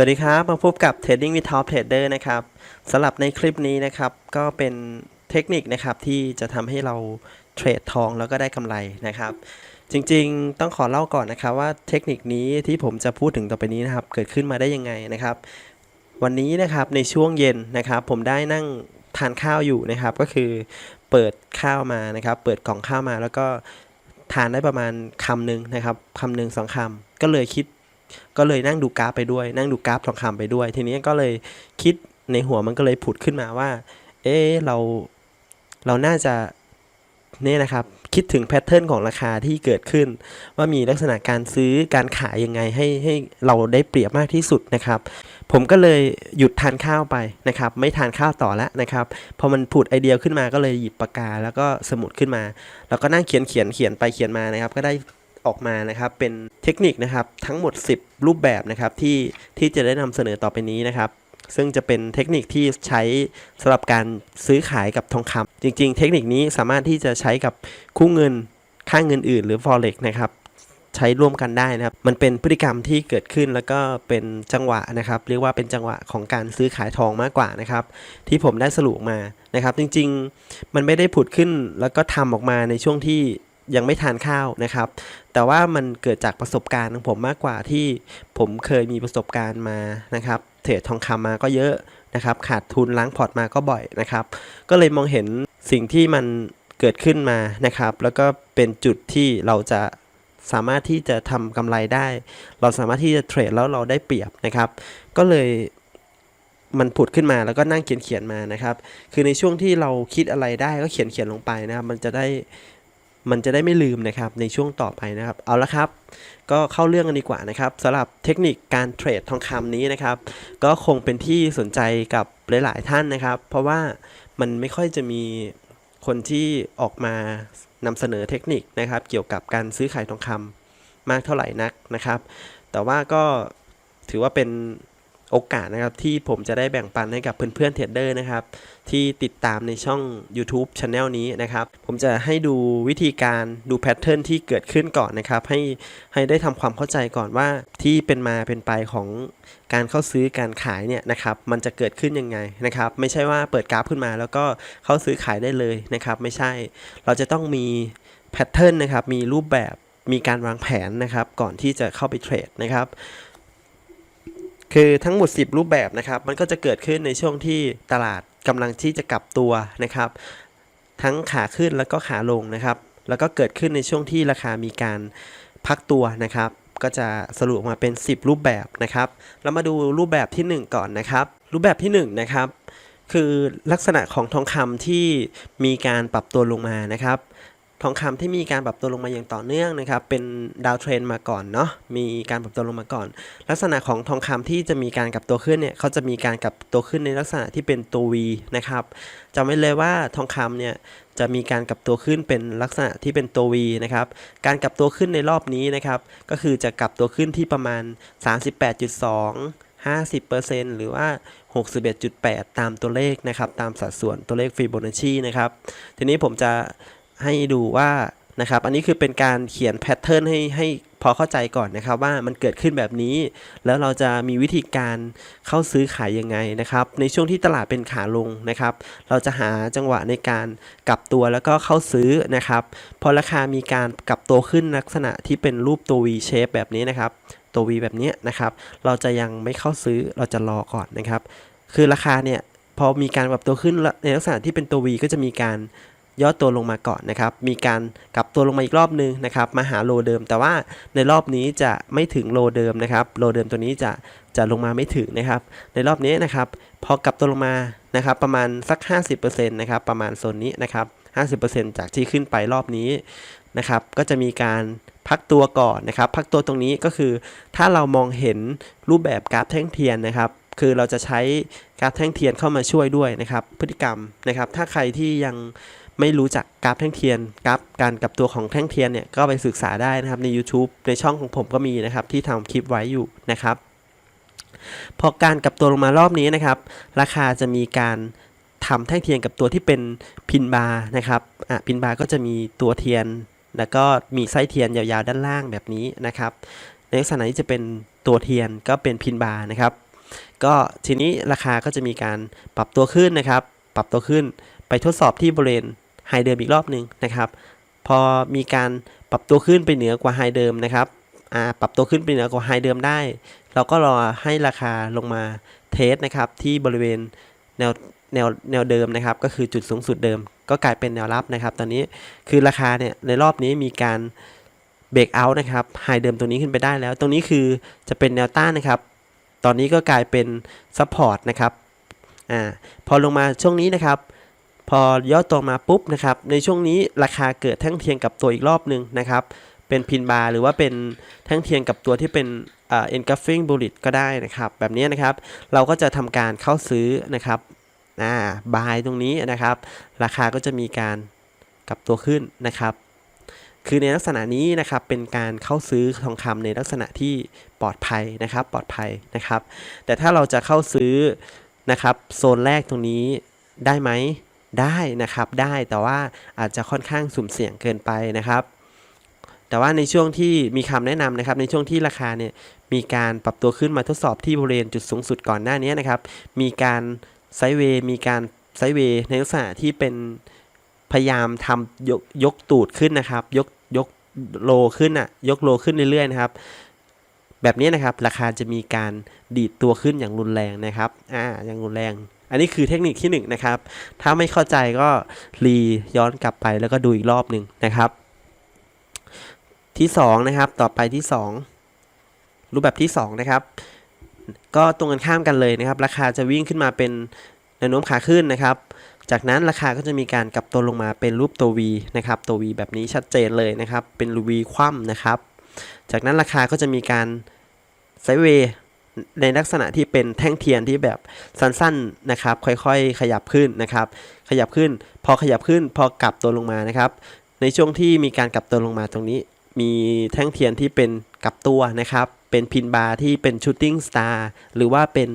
สวัสดีครับ มาพบกับ Trading with Top Trader นะครับสำหรับในคลิปนี้นะครับ ก็เป็นเทคนิคนะครับที่จะทำให้เราเทรดทองแล้วก็ได้กำไรนะครับ จริงๆ ต้องขอเล่าก่อนนะครับ ว่าเทคนิคนี้ที่ผมจะพูดถึงต่อไปนี้นะครับ เกิดขึ้นมาได้ยังไงนะครับ วันนี้นะครับในช่วงเย็นนะครับ ผมได้นั่งทานข้าวอยู่นะครับ ก็คือเปิดข้าวมานะครับ เปิดกล่องข้าวมาแล้วก็ทานได้ประมาณคำหนึ่งนะครับคำหนึ่งสองคำก็เลยคิด ก็เลยนั่งดูกราฟไปด้วย นั่งดูกราฟทองคำไปด้วย ทีนี้ก็เลยคิดในหัวมันก็เลยผุดขึ้นมาว่า เอ๊เราเราน่าจะเนี่ยนะครับ คิดถึงแพทเทิร์นของราคาที่เกิดขึ้น ว่ามีลักษณะการซื้อการขายยังไงให้ให้เราได้เปรียบมากที่สุดนะครับ ผมก็เลยหยุดทานข้าวไปนะครับ ไม่ทานข้าวต่อแล้วนะครับพอมันผุดไอเดียขึ้นมาก็เลยหยิบปากกา แล้วก็สมุดขึ้นมา แล้วก็นั่งเขียนเขียนเขียนไปเขียนมานะครับ ก็ได้ ออกมานะครับ เป็นเทคนิคนะครับทั้งหมด 10 รูปแบบนะครับที่ที่จะได้นำเสนอต่อไปนี้นะครับซึ่งจะเป็นเทคนิคที่ใช้สำหรับการซื้อขายกับทองคำจริง ๆ เทคนิคนี้สามารถที่จะใช้กับคู่เงินค่าเงินอื่น หรือ forex นะครับใช้ร่วมกันได้นะครับ มันเป็นพฤติกรรมที่เกิดขึ้นแล้วก็เป็นจังหวะนะครับ เรียกว่าเป็นจังหวะของการซื้อขายทองมากกว่านะครับ ที่ผมได้สรุปมานะครับ จริง ๆ มันไม่ได้ผุดขึ้นแล้วก็ทำออกมาในช่วงที่ ยังไม่ทานข้าวนะครับ แต่ว่ามันเกิดจากประสบการณ์ของผมมากกว่าที่ผมเคยมีประสบการณ์มานะครับเทรดทองคำมาก็เยอะนะครับ ขาดทุนล้างพอร์ตมาก็บ่อยนะครับ ก็เลยมองเห็นสิ่งที่มันเกิดขึ้นมานะครับ แล้วก็เป็นจุดที่เราจะสามารถที่จะทำกำไรได้ เราสามารถที่จะเทรดแล้วเราได้เปรียบนะครับ ก็เลยมันผุดขึ้นมาแล้วก็นั่งเขียนเขียนมานะครับ คือในช่วงที่เราคิดอะไรได้ก็เขียนเขียนลงไปนะครับ มันจะได้ มันจะได้ไม่ลืมนะครับในช่วงต่อไปนะครับ เอาละครับ ก็เข้าเรื่องกันดีกว่านะครับสำหรับเทคนิคการเทรดทองคำนี้นะครับ ก็คงเป็นที่สนใจกับหลาย ๆ ท่านนะครับ เพราะว่ามันไม่ค่อยจะมีคนที่ออกมานำเสนอเทคนิคนะครับ เกี่ยวกับการซื้อขายทองคำมากเท่าไหร่นักนะครับ แต่ว่าก็ถือว่าเป็น โอกาสนะครับที่ผมจะได้แบ่งปันให้กับเพื่อนๆเทรดเดอร์นะครับที่ติดตามในช่อง YouTube Channel นี้นะครับผมจะให้ดูวิธีการดูแพทเทิร์นที่เกิดขึ้นก่อนนะครับให้ให้ได้ทำความเข้าใจก่อนว่าที่เป็นมาเป็นไปของการเข้าซื้อการขายเนี่ยนะครับมันจะเกิดขึ้นยังไงนะครับไม่ใช่ว่าเปิดกราฟขึ้นมา แล้วก็เข้าซื้อขายได้เลยนะครับไม่ใช่เราจะต้องมีแพทเทิร์นนะครับมีรูปแบบมีการวางแผนนะครับก่อนที่จะเข้าไปเทรดนะครับ คือทั้งหมด 10 รูปแบบนะครับ มันก็จะเกิดขึ้นในช่วงที่ตลาดกำลังที่จะกลับตัวนะครับ ทั้งขาขึ้นแล้วก็ขาลงนะครับ แล้วก็เกิดขึ้นในช่วงที่ราคามีการพักตัวนะครับ ก็จะสรุปออกมาเป็น 10 รูปแบบนะครับ เรามาดูรูปแบบทีหนึ่1 ก่อนนะครับ รูปแบบที่ 1 นะครับ คือลักษณะของทองคำที่มีการปรับตัวลงมานะครับ ทองคำที่มีการปรับตัวลงมาอย่างต่อเนื่องนะครับ เป็นดาวเทรนมาก่อนเนาะ มีการปรับตัวลงมาก่อน ลักษณะของทองคำที่จะมีการกลับตัวขึ้นเนี่ยเขาจะมีการกลับตัวขึ้นในลักษณะที่เป็นตัว V นะครับจำไว้เลยว่าทองคำเนี่ยจะมีการกลับตัวขึ้นเป็นลักษณะที่เป็นตัว V นะครับ การกลับตัวขึ้นในรอบนี้นะครับ ก็คือจะกลับตัวขึ้นที่ประมาณ 38.2 50%หรือว่า 61.8 ตามตัวเลขนะครับ ตามสัดส่วนตัวเลขฟิโบนัชชีนะครับ ทีนี้ผมจะ ให้ดูว่านะครับ อันนี้คือเป็นการเขียนแพทเทิร์นให้ให้พอเข้าใจก่อนนะครับว่ามันเกิดขึ้นแบบนี้ แล้วเราจะมีวิธีการเข้าซื้อขายยังไงนะครับ ในช่วงที่ตลาดเป็นขาลงนะครับ เราจะหาจังหวะในการกลับตัวแล้วก็เข้าซื้อนะครับ พอราคามีการกลับตัวขึ้นลักษณะที่เป็นรูปตัว V shape แบบนี้นะครับ ตัว V แบบนี้นะครับ เราจะยังไม่เข้าซื้อเราจะรอก่อนนะครับ คือราคาเนี่ยพอมีการปรับตัวขึ้นในลักษณะที่เป็นตัว V ก็จะมีการ ย่อตัวลงมาก่อนนะครับ มีการกลับตัวลงมาอีกรอบนึงนะครับ มาหาโลเดิม แต่ว่าในรอบนี้จะไม่ถึงโลเดิมนะครับ โลเดิมตัวนี้จะจะลงมาไม่ถึงนะครับ ในรอบนี้นะครับ พอกลับตัวลงมานะครับ ประมาณสัก 50%นะครับ ประมาณโซนนี้นะครับ 50%จากที่ขึ้นไปรอบนี้นะครับ ก็จะมีการพักตัวก่อนนะครับ พักตัวตรงนี้ก็คือ ถ้าเรามองเห็นรูปแบบกราฟแท่งเทียนนะครับคือเราจะใช้กราฟแท่งเทียนเข้ามาช่วยด้วยนะครับ พฤติกรรมนะครับ ถ้าใครที่ยัง ไม่รู้จักกราฟแท่งเทียนกราฟการกับตัวของแท่งเทียนเนี่ยก็ไปศึกษาได้นะครับใน YouTube ในช่องของผมก็มีนะครับที่ทำคลิปไว้อยู่นะครับ พอการกับตัวลงมารอบนี้นะครับ ราคาจะมีการทำแท่งเทียนกับตัวที่เป็นพินบาร์นะครับอะพินบาร์ก็จะมีตัวเทียน แล้วก็มีไส้เทียนยาวๆด้านล่างแบบนี้นะครับ ในลักษณะนี้จะเป็นตัวเทียนก็เป็นพินบาร์นะครับ ก็ทีนี้ราคาก็จะมีการปรับตัวขึ้นนะครับ ปรับตัวขึ้นไปทดสอบที่บริเวณ ไฮเดิมอีกรอบหนึ่งนะครับ พอมีการปรับตัวขึ้นไปเหนือกว่าไฮเดิมนะครับอ่าปรับตัวขึ้นไปเหนือกว่าไฮเดิมได้ เราก็รอให้ราคาลงมาเทสนะครับที่บริเวณแนวแนวแนวเดิมนะครับ ก็คือจุดสูงสุดเดิม ก็กลายเป็นแนวรับนะครับ ตอนนี้คือราคาเนี่ยในรอบนี้มีการเบรกเอาท์นะครับไฮเดิมตรงนี้ขึ้นไปได้แล้ว ตรงนี้คือจะเป็นแนวต้านนะครับ ตอนนี้ก็กลายเป็นซัพพอร์ตนะครับอ่าพอลงมาช่วงนี้นะครับ พอย่อตัวมาปุ๊บนะครับ ในช่วงนี้ราคาเกิดแท่งเทียงกับตัวอีกรอบหนึ่งนะครับ เป็นพินบาร์หรือว่าเป็นแท่งเทียงกับตัวที่เป็นเอ่อ engulfing bullet ก็ได้นะครับ แบบนี้นะครับ เราก็จะทำการเข้าซื้อนะครับอ่าบายตรงนี้นะครับ ราคาก็จะมีการกลับตัวขึ้นนะครับ คือในลักษณะนี้นะครับเป็นการเข้าซื้อทองคำในลักษณะที่ปลอดภัยนะครับ ปลอดภัยนะครับ แต่ถ้าเราจะเข้าซื้อนะครับโซนแรกตรงนี้ได้ไหม ได้นะครับได้แต่ว่าอาจจะค่อนข้างสุ่มเสี่ยงเกินไปนะครับ แต่ว่าในช่วงที่มีคำแนะนำนะครับ ในช่วงที่ราคาเนี่ยมีการปรับตัวขึ้นมาทดสอบที่บริเวณจุดสูงสุดก่อนหน้านี้นะครับ มีการไซเวย์มีการไซเวย์ในลักษณะที่เป็นพยายามทำยกยกตูดขึ้นนะครับ ยกยกโลขึ้นอะยกโลขึ้นเรื่อยๆนะครับ แบบนี้นะครับราคาจะมีการดีดตัวขึ้นอย่างรุนแรงนะครับอ่าอย่างรุนแรง อันนี้คือเทคนิคที่หนึ่งนะครับ ถ้าไม่เข้าใจก็รีย้อนกลับไปแล้วก็ดูอีกรอบหนึ่งนะครับ ที่สองนะครับ ต่อไปที่สองรูปแบบที่สองนะครับ ก็ตรงกันข้ามกันเลยนะครับ ราคาจะวิ่งขึ้นมาเป็นแนวโน้มขาขึ้นนะครับ จากนั้นราคาก็จะมีการกลับตัวลงมาเป็นรูปตัว V นะครับ ตัว V แบบนี้ชัดเจนเลยนะครับ เป็น V คว่ำนะครับ จากนั้นราคาก็จะมีการไซด์เวย์ ในลักษณะที่เป็นแท่งเทียนที่แบบสั้นๆนะครับ ค่อยๆ ขยับขึ้นนะครับ ขยับขึ้น พอขยับขึ้น พอกลับตัวลงมานะครับ ในช่วงที่มีการกลับตัวลงมาตรงนี้ มีแท่งเทียนที่เป็นกลับตัวนะครับ เป็นพินบาร์ที่เป็นชูตติ้งสตาร์หรือว่าเป็น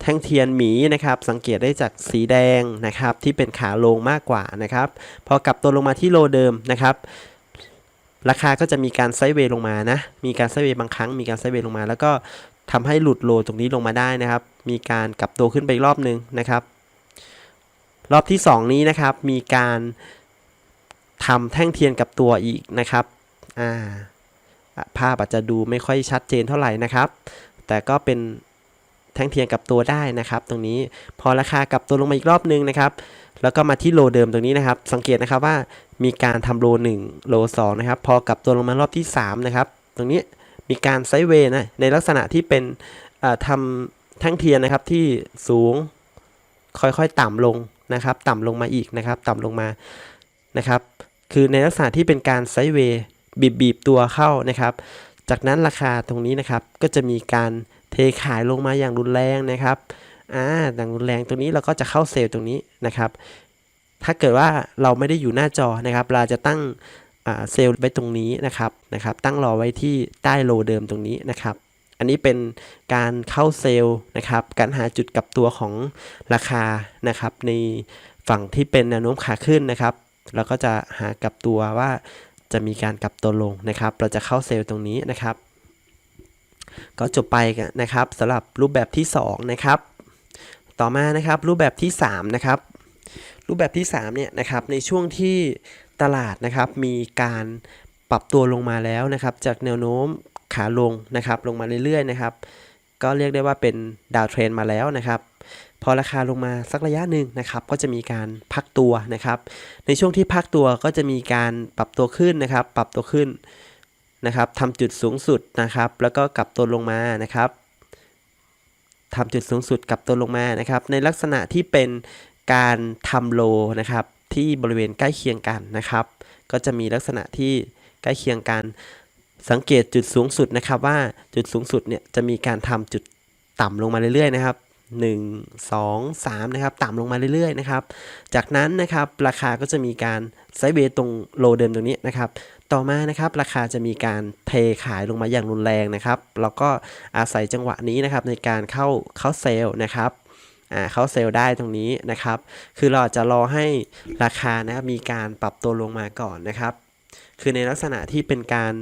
แท่งเทียนหมีนะครับ สังเกตได้จากสีแดงนะครับ ที่เป็นขาลงมากกว่านะครับ พอกลับตัวลงมาที่โลเดิมนะครับราคาก็จะมีการไซด์เวย์ลงมานะ มีการไซด์เวย์บางครั้ง มีการไซด์เวย์ลงมา แล้วก็ ทำให้หลุดโลตรงนี้ลงมาได้นะครับ มีการกลับตัวขึ้นไปอีกรอบหนึ่งนะครับ รอบที่ 2 นี้นะครับ มีการทำแท่งเทียนกับตัวอีกนะครับ อ่า ภาพอาจจะดูไม่ค่อยชัดเจนเท่าไหร่นะครับ แต่ก็เป็นแท่งเทียนกับตัวได้นะครับ ตรงนี้ พอราคากลับตัวลงมาอีกรอบหนึงนะครับ แล้วก็มาที่โลเดิมตรงนี้นะครับ สังเกตนะครับว่ามีการทำโล1โล2นะครับ พอกลับตัวลงมารอบที่3นะครับ ตรงนี้ มีการไซด์เวย์นะในลักษณะที่เป็นทำแท่งเทียนนะครับที่สูงค่อยๆ ต่ำลงนะครับ ต่ำลงมาอีกนะครับ ต่ำลงมานะครับ คือในลักษณะที่เป็นการไซด์เวย์บีบบีบๆตัวเข้านะครับ จากนั้นราคาตรงนี้นะครับก็จะมีการเทขายลงมาอย่างรุนแรงนะครับอ่าอย่างรุนแรงตรงนี้เราก็จะเข้าเซลล์ตรงนี้นะครับ ถ้าเกิดว่าเราไม่ได้อยู่หน้าจอนะครับ เราจะตั้ง เซลล์ไว้ตรงนี้นะครับนะครับ ตั้งรอไว้ที่ใต้โลเดิมตรงนี้นะครับ อันนี้เป็นการเข้าเซลล์นะครับ การหาจุดกลับตัวของราคานะครับ ในฝั่งที่เป็นแนวโน้มขาขึ้นนะครับ เราก็จะหากลับตัวว่าจะมีการกลับตัวลงนะครับ เราจะเข้าเซลล์ตรงนี้นะครับ ก็จบไปกันนะครับสำหรับรูปแบบที่ 2 นะครับ ต่อมานะครับรูปแบบที่ 3 นะครับ รูปแบบที่ 3 เนี่ยนะครับ ในช่วงที่ ตลาดนะครับมีการปรับตัวลงมาแล้วนะครับ จากแนวโน้มขาลงนะครับ ลงมาเรื่อยๆนะครับ ก็เรียกได้ว่าเป็นดาวเทรนมาแล้วนะครับพอราคาลงมาสักระยะหนึ่งนะครับ ก็จะมีการพักตัวนะครับ ในช่วงที่พักตัวก็จะมีการปรับตัวขึ้นนะครับ ปรับตัวขึ้นนะครับทำจุดสูงสุดนะครับ แล้วก็กลับตัวลงมานะครับทำจุดสูงสุดกลับตัวลงมานะครับ ในลักษณะที่เป็นการทำโลนะครับ ที่บริเวณใกล้เคียงกันนะครับ ก็จะมีลักษณะที่ใกล้เคียงกัน สังเกตจุดสูงสุดนะครับว่าจุดสูงสุดเนี่ยจะมีการทำจุดต่ำลงมาเรื่อยๆนะครับ 1 2 3นะครับต่ำลงมาเรื่อยๆนะครับ จากนั้นนะครับราคาก็จะมีการไซเวตรงโลเดิมตรงนี้นะครับ ต่อมานะครับราคาจะมีการเทขายลงมาอย่างรุนแรงนะครับ แล้วก็อาศัยจังหวะนี้นะครับในการเข้าเข้าเซลล์นะครับ อ่าเข้าเซลล์ได้ตรงนี้นะครับ คือเราจะรอให้ราคานะครับมีการปรับตัวลงมาก่อนนะครับ คือในลักษณะที่เป็นการ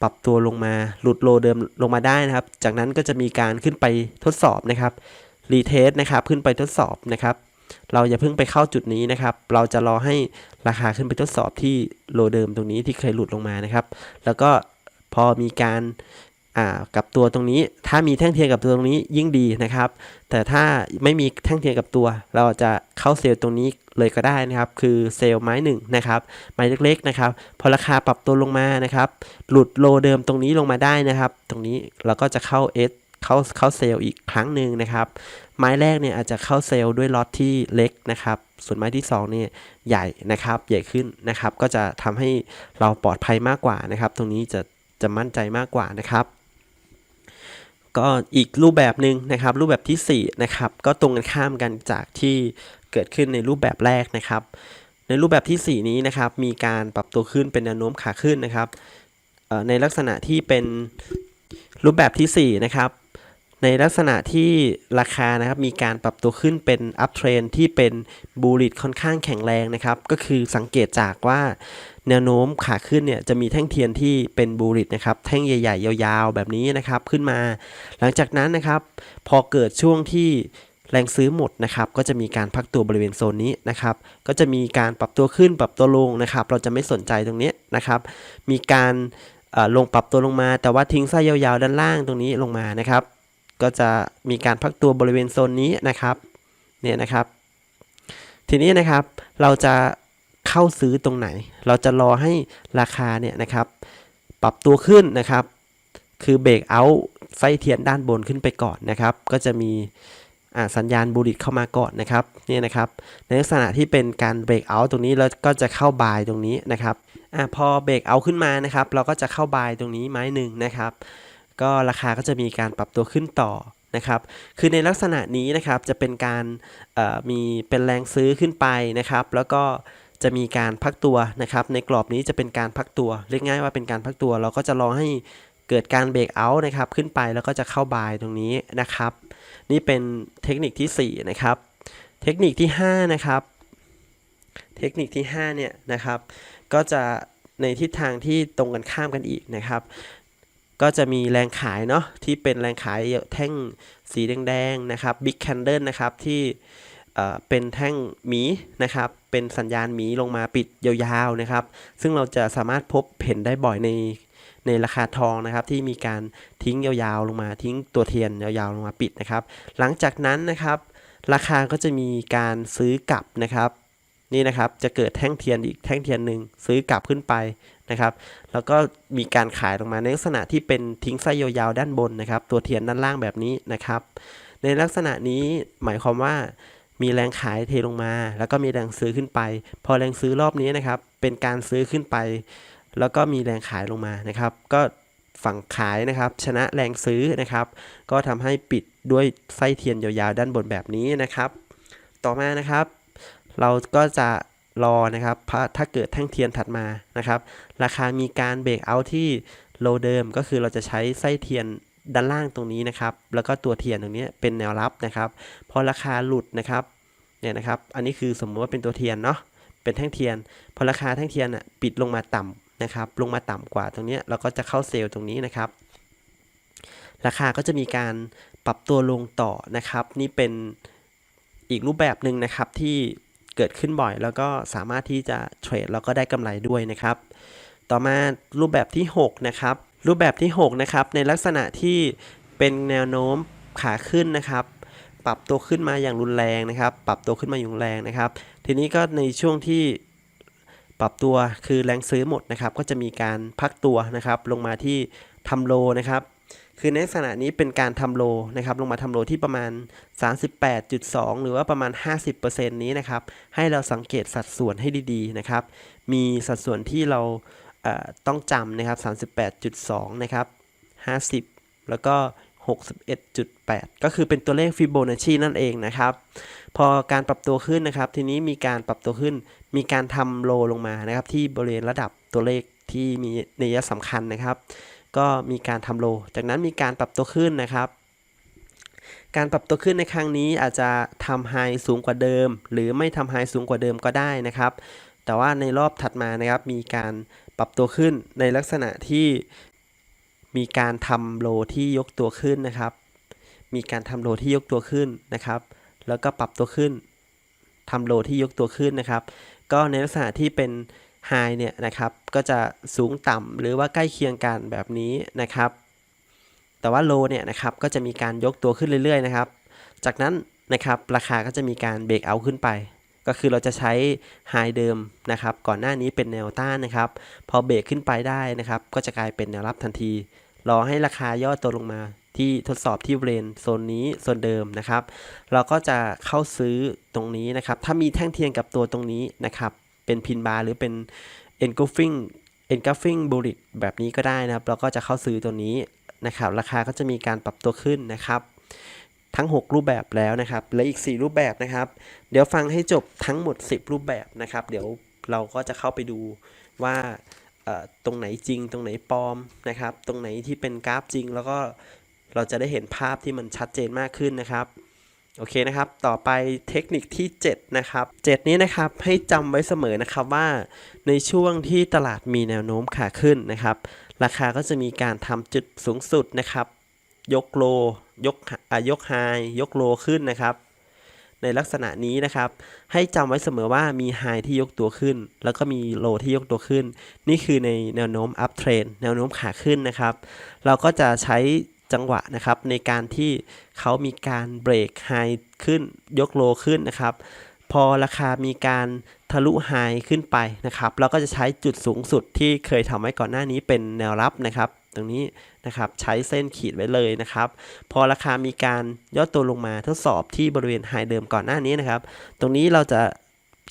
ปรับตัวลงมาหลุดโลเดิมลงมาได้นะครับ จากนั้นก็จะมีการขึ้นไปทดสอบนะครับรีเทสนะครับขึ้นไปทดสอบนะครับเราอย่าเพิ่งไปเข้าจุดนี้นะครับ เราจะรอให้ราคาขึ้นไปทดสอบที่โลเดิมตรงนี้ที่เคยหลุดลงมานะครับ แล้วก็พอมีการ กับตัวตรงนี้ ถ้ามีแท่งเทียนกับตัวตรงนี้ยิ่งดีนะครับ แต่ถ้าไม่มีแท่งเทียนกับตัว เราจะเข้าเซลล์ตรงนี้เลยก็ได้นะครับ คือเซลล์ไม้หนึ่งนะครับ ไม้เล็กๆนะครับ พอราคาปรับตัวลงมานะครับ หลุดโลเดิมตรงนี้ลงมาได้นะครับ ตรงนี้เราก็จะเข้า S เข้าเข้าเซลล์อีกครั้งหนึ่งนะครับ ไม้แรกเนี่ยอาจจะเข้าเซลล์ด้วยล็อตที่เล็กนะครับ ส่วนไม้ที่2เนี่ยใหญ่นะครับ ใหญ่ขึ้นนะครับ ก็จะทำให้เราปลอดภัยมากกว่านะครับ ตรงนี้จะจะมั่นใจมากกว่านะครับ ก็อีกรูปแบบหนึ่งนะครับ รูปแบบที่4นะครับก็ตรงกันข้ามกันจากที่เกิดขึ้นในรูปแบบแรกนะครับ ในรูปแบบทีสี่4 นี้นะครับ มีการปรับตัวขึ้นเป็นแนวโน้มขาขึ้นนะครับในลักษณะที่เป็นรูปแบบทีสี่4นะครับในลักษณะที่ราคานะครับมีการปรับตัวขึ้นเป็นอัพเทรนที่เป็นบูลิตค่อนข้างแข็งแรงนะครับ ก็คือสังเกตจากว่า แนวโน้มขาขึ้นเนี่ยจะมีแท่งเทียนที่เป็นบูลิตนะครับแท่งใหญ่ ๆ ยาวๆ แบบนี้นะครับขึ้นมา หลังจากนั้นนะครับ พอเกิดช่วงที่แรงซื้อหมดนะครับ ก็จะมีการพักตัวบริเวณโซนนี้นะครับ ก็จะมีการปรับตัวขึ้นปรับตัวลงนะครับ เราจะไม่สนใจตรงนี้นะครับ มีการลงปรับตัวลงมา แต่ว่าทิ้งไส้ยาวๆ ด้านล่างตรงนี้ลงมานะครับ ก็จะมีการพักตัวบริเวณโซนนี้นะครับ เนี่ยนะครับ ทีนี้นะครับเราจะ เข้าซื้อตรงไหน เราจะรอให้ราคาเนี่ยนะครับปรับตัวขึ้นนะครับ คือเบรกเอาไส้เทียนด้านบนขึ้นไปก่อนนะครับ ก็จะมีสัญญาณบูลิตเข้ามาก่อนนะครับนี่นะครับ ในลักษณะที่เป็นการเบรกเอาตรงนี้แล้วก็จะเข้าบายตรงนี้นะครับอพอเบรกเอาขึ้นมานะครับ เราก็จะเข้าบายตรงนี้ไม้หนึ่งนะครับ ก็ราคาก็จะมีการปรับตัวขึ้นต่อนะครับ คือในลักษณะนี้นะครับจะเป็นการมีเป็นแรงซื้อขึ้นไปนะครับ แล้วก็ จะมีการพักตัวนะครับ ในกรอบนี้จะเป็นการพักตัว เรียกง่ายว่าเป็นการพักตัว เราก็จะรอให้เกิดการเบรกเอาท์นะครับ ขึ้นไปแล้วก็จะเข้าบายตรงนี้นะครับ นี่เป็นเทคนิคที่ 4 นะครับ เทคนิคที่ 5 นะครับ เทคนิคที่ 5 เนี่ยนะครับ ก็จะในทิศทางที่ตรงกันข้ามกันอีกนะครับ ก็จะมีแรงขายเนาะที่เป็นแรงขายแท่งสีแดงๆนะครับ Big Candle นะครับที่เอ่อเป็นแท่งหมีนะครับ เป็นสัญญาณหมีลงมาปิดยาวๆนะครับ ซึ่งเราจะสามารถพบเห็นได้บ่อยในในราคาทองนะครับที่มีการทิ้งยาวๆลงมาทิ้งตัวเทียนยาวๆลงมาปิดนะครับ หลังจากนั้นนะครับ ราคาก็จะมีการซื้อกลับนะครับ นี่นะครับจะเกิดแท่งเทียนอีกแท่งเทียนหนึ่งซื้อกลับขึ้นไปนะครับ แล้วก็มีการขายลงมาในลักษณะที่เป็นทิ้งไส้ยาวๆด้านบนนะครับ ตัวเทียนด้านล่างแบบนี้นะครับ ในลักษณะนี้หมายความว่า มีแรงขายเทลงมา แล้วก็มีแรงซื้อขึ้นไป พอแรงซื้อรอบนี้นะครับ เป็นการซื้อขึ้นไป แล้วก็มีแรงขายลงมานะครับ ก็ฝั่งขายนะครับ ชนะแรงซื้อนะครับ ก็ทำให้ปิดด้วยไส้เทียนยาวๆ ด้านบนแบบนี้นะครับ ต่อมานะครับ เราก็จะรอนะครับพะถ้าเกิดแท่งเทียนถัดมานะครับ ราคามีการเบรกเอาที่โลเดิมก็คือเราจะใช้ไส้เทียน ด้านล่างตรงนี้นะครับ แล้วก็ตัวเทียนตรงนี้เป็นแนวรับนะครับ พอราคาหลุดนะครับเนี่ยนะครับ อันนี้คือสมมติว่าเป็นตัวเทียนเนาะ เป็นแท่งเทียน พอราคาแท่งเทียนอะปิดลงมาต่ำนะครับ ลงมาต่ำกว่าตรงนี้เราก็จะเข้าเซลล์ตรงนี้นะครับ ราคาก็จะมีการปรับตัวลงต่อนะครับ นี่เป็นอีกรูปแบบหนึ่งนะครับที่เกิดขึ้นบ่อย แล้วก็สามารถที่จะเทรดแล้วก็ได้กำไรด้วยนะครับ ต่อมารูปแบบที่ 6 นะครับ รูปแบบที่ 6 นะครับ ในลักษณะที่เป็นแนวโน้มขาขึ้นนะครับ ปรับตัวขึ้นมาอย่างรุนแรงนะครับ ปรับตัวขึ้นมาอย่างรุนแรงนะครับ ทีนี้ก็ในช่วงที่ปรับตัวคือแรงซื้อหมดนะครับ ก็จะมีการพักตัวนะครับ ลงมาที่ทำโลนะครับ คือในลักษณะนี้เป็นการทำโลนะครับ ลงมาทำโลที่ประมาณ 38.2 หรือว่าประมาณ 50%นี้นะครับ ให้เราสังเกตสัดส่วนให้ดีๆนะครับ มีสัดส่วนที่เรา ต้องจำนะครับ 38.2 นะครับ 50 แล้วก็ 61.8 ก็คือเป็นตัวเลขฟิโบนัชชีนั่นเองนะครับ พอการปรับตัวขึ้นนะครับ ทีนี้มีการปรับตัวขึ้น มีการทำโลลงมานะครับ ที่บริเวณระดับตัวเลขที่มีนัยสำคัญนะครับ ก็มีการทำโล จากนั้นมีการปรับตัวขึ้นนะครับการปรับตัวขึ้นในครั้งนี้อาจจะทำไฮสูงกว่าเดิม หรือไม่ทำไฮสูงกว่าเดิมก็ได้นะครับ แต่ว่าในรอบถัดมานะครับมีการ ปรับตัวขึ้นในลักษณะที่มีการทำโลที่ยกตัวขึ้นนะครับ มีการทำโลที่ยกตัวขึ้นนะครับ แล้วก็ปรับตัวขึ้นทำโลที่ยกตัวขึ้นนะครับ ก็ในลักษณะที่เป็นไฮเนี่ยนะครับ ก็จะสูงต่ำหรือว่าใกล้เคียงกันแบบนี้นะครับ แต่ว่าโลเนี่ยนะครับ ก็จะมีการยกตัวขึ้นเรื่อยๆนะครับ จากนั้นนะครับ ราคาก็จะมีการเบรกเอาขึ้นไป ก็คือเราจะใช้ไฮเดิมนะครับ ก่อนหน้านี้เป็นแนวต้านนะครับ พอเบรกขึ้นไปได้นะครับ ก็จะกลายเป็นแนวรับทันที รอให้ราคาย่อตัวลงมาที่ทดสอบที่บริเวณโซนนี้โซนเดิมนะครับ เราก็จะเข้าซื้อตรงนี้นะครับ ถ้ามีแท่งเทียนกับตัวตรงนี้นะครับ เป็นพินบาร์หรือเป็น engulfing engulfing bullet แบบนี้ก็ได้นะครับ เราก็จะเข้าซื้อตัวนี้นะครับ ราคาก็จะมีการปรับตัวขึ้นนะครับ ทั้ง 6 รูปแบบแล้วนะครับเหลืออีก 4 รูปแบบนะครับ เดี๋ยวฟังให้จบทั้งหมด 10 รูปแบบนะครับ เดี๋ยวเราก็จะเข้าไปดูว่าตรงไหนจริง ตรงไหนปลอมนะครับ ตรงไหนที่เป็นกราฟจริง แล้วก็เราจะได้เห็นภาพที่มันชัดเจนมากขึ้นนะครับโอเคนะครับ ต่อไปเทคนิคที่ 7 นะครับ 7 นี้นะครับให้จำไว้เสมอนะครับว่าในช่วงที่ตลาดมีแนวโน้มขาขึ้นนะครับ ราคาก็จะมีการทำจุดสูงสุดนะครับ ยกโล ยกอะยกไฮยกโลขึ้นนะครับ ในลักษณะนี้นะครับ ให้จำไว้เสมอว่ามีไฮที่ยกตัวขึ้น แล้วก็มีโลที่ยกตัวขึ้น นี่คือในแนวโน้มอัพเทรนแนวโน้มขาขึ้นนะครับ เราก็จะใช้จังหวะนะครับ ในการที่เขามีการเบรกไฮขึ้น ยกโลขึ้นนะครับพอราคามีการทะลุไฮขึ้นไปนะครับ เราก็จะใช้จุดสูงสุดที่เคยทำไว้ก่อนหน้านี้เป็นแนวรับนะครับ ตรงนี้นะครับใช้เส้นขีดไว้เลยนะครับ พอราคามีการย่อตัวลงมาทดสอบที่บริเวณไฮเดิมก่อนหน้านี้นะครับ ตรงนี้เราจะ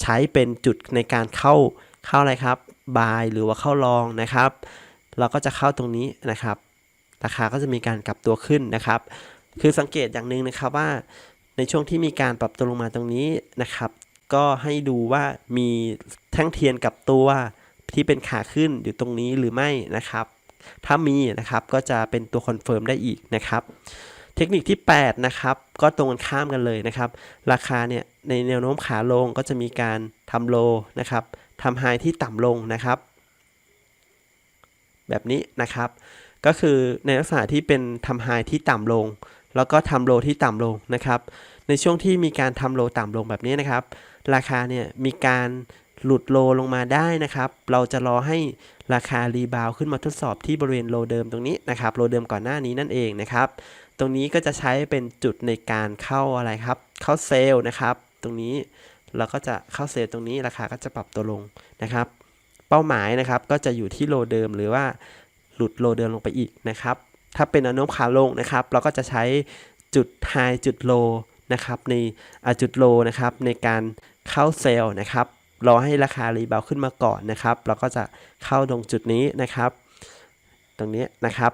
ใช้เป็นจุดในการเข้าเข้าอะไรครับบายหรือว่าเข้าลองนะครับ เราก็จะเข้าตรงนี้นะครับ ราคาก็จะมีการกลับตัวขึ้นนะครับ คือสังเกตอย่างหนึ่งนะครับว่า ในช่วงที่มีการปรับตัวลงมาตรงนี้นะครับ ก็ให้ดูว่ามีแท่งเทียนกับตัวที่เป็นขาขึ้นอยู่ตรงนี้หรือไม่นะครับ ถ้ามีนะครับก็จะเป็นตัวคอนเฟิร์มได้อีกนะครับ เทคนิคที่ 8 นะครับ ก็ตรงกันข้ามกันเลยนะครับ ราคาเนี่ยในแนวโน้มขาลงก็จะมีการทำโลนะครับทำไฮที่ต่ำลงนะครับ แบบนี้นะครับ ก็คือในลักษณะที่เป็นทำไฮที่ต่ำลง แล้วก็ทำโลที่ต่ำลงนะครับ ในช่วงที่มีการทำโลต่ำลงแบบนี้นะครับ ราคาเนี่ยมีการ หลุดโลลงมาได้นะครับ เราจะรอให้ราคารีบาวขึ้นมาทดสอบที่บริเวณโลเดิมตรงนี้นะครับ โลเดิมก่อนหน้านี้นั่นเองนะครับ ตรงนี้ก็จะใช้เป็นจุดในการเข้าอะไรครับ เข้าเซลล์นะครับ ตรงนี้เราก็จะเข้าเซลล์ตรงนี้ราคาก็จะปรับตัวลงนะครับ เป้าหมายนะครับก็จะอยู่ที่โลเดิมหรือว่าหลุดโลเดิมลงไปอีกนะครับ ถ้าเป็นแนวโน้มขาลงนะครับ เราก็จะใช้จุดไฮจุดโลนะครับในจุดโลนะครับในการเข้าเซลล์นะครับ รอให้ราคารีบาวขึ้นมาก่อนนะครับ เราก็จะเข้าตรงจุดนี้นะครับ ตรงนี้นะครับ